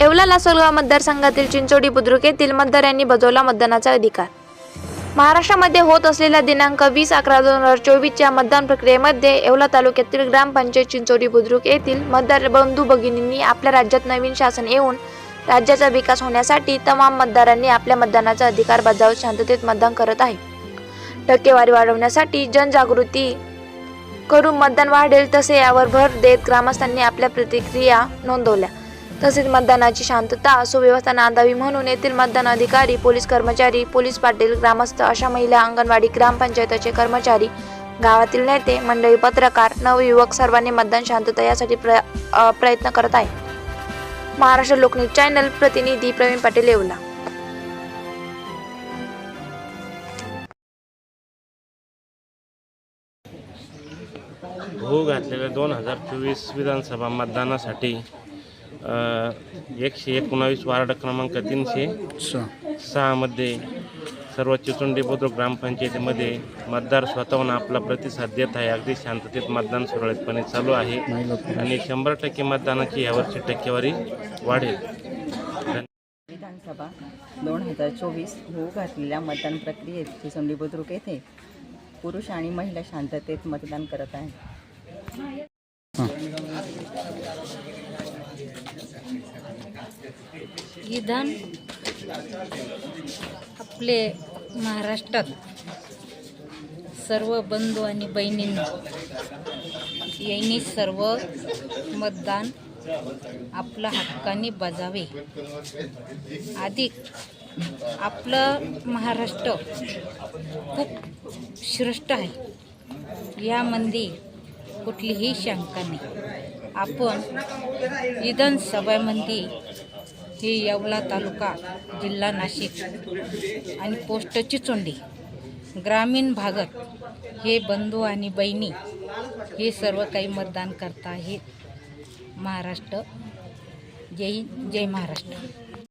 येवला लासलगाव मतदारसंघातील चिंचोडी बुद्रुक येथील मतदार यांनी बजावला मतदानाचा अधिकार. महाराष्ट्रामध्ये होत असलेल्या दिनांक वीस अकरा दोन हजार चोवीसच्या मतदान प्रक्रियेमध्ये येवला तालुक्यातील ग्रामपंचायत चिंचोडी बुद्रुक येथील मतदार बंधू भगिनींनी आपल्या राज्यात नवीन शासन येऊन राज्याचा विकास होण्यासाठी तमाम मतदारांनी आपल्या मतदानाचा अधिकार बजावत शांततेत मतदान करत आहे. टक्केवारी वाढवण्यासाठी जनजागृती करून मतदान वाढेल तसे यावर भर देत ग्रामस्थांनी आपल्या प्रतिक्रिया नोंदवल्या. तसेच मतदानाची शांतता सुव्यवस्था नांदावी म्हणून येथील मतदान अधिकारी पोलीस कर्मचारी पोलीस पाटील ग्रामस्थ अशा महिला अंगणवाडी ग्रामपंचायताचे कर्मचारी गावातील नेते मंडळी पत्रकार नवयुवक सर्वांनी मतदान शांतता यासाठी प्र प्रयत्न करत आहे महाराष्ट्र लोकनीत चॅनल प्रतिनिधी प्रवीण पाटील येवला. हो घातलेल्या दोन हजार चोवीस विधानसभा मतदानासाठी एकशे एकोणावीस वार्ड क्रमांक तीनशे सहामध्ये सर्व चिचुंडी बुद्रुक ग्रामपंचायतीमध्ये मतदार स्वतःहून आपला प्रतिसाद देत आहे. अगदी शांततेत मतदान सुरळीतपणे चालू आहे. आणि शंभर टक्के मतदानाची यावर्षी टक्केवारी वाढेल. विधानसभा दोन हजार चोवीस होऊ घातलेल्या मतदान प्रक्रियेत चिचोंडी बुद्रुक येथे पुरुष आणि महिला शांततेत मतदान करत आहेत. विधान आपले महाराष्ट्रात सर्व बंधू आणि बहिणींनी यांनी सर्व मतदान आपला हक्काने बजावे. अधिक आपलं महाराष्ट्र खूप श्रेष्ठ आहे. यामध्ये कुठलीही शंका नाही. आपण विधानसभेमध्ये हे येवला तालुका जिल्हा नाशिक. आणि पोस्ट चिचोंडी ग्रामीण भागात हे बंधू आणि बहिणी हे सर्व काही मतदान करता आहेत महाराष्ट्र. जय जय महाराष्ट्र.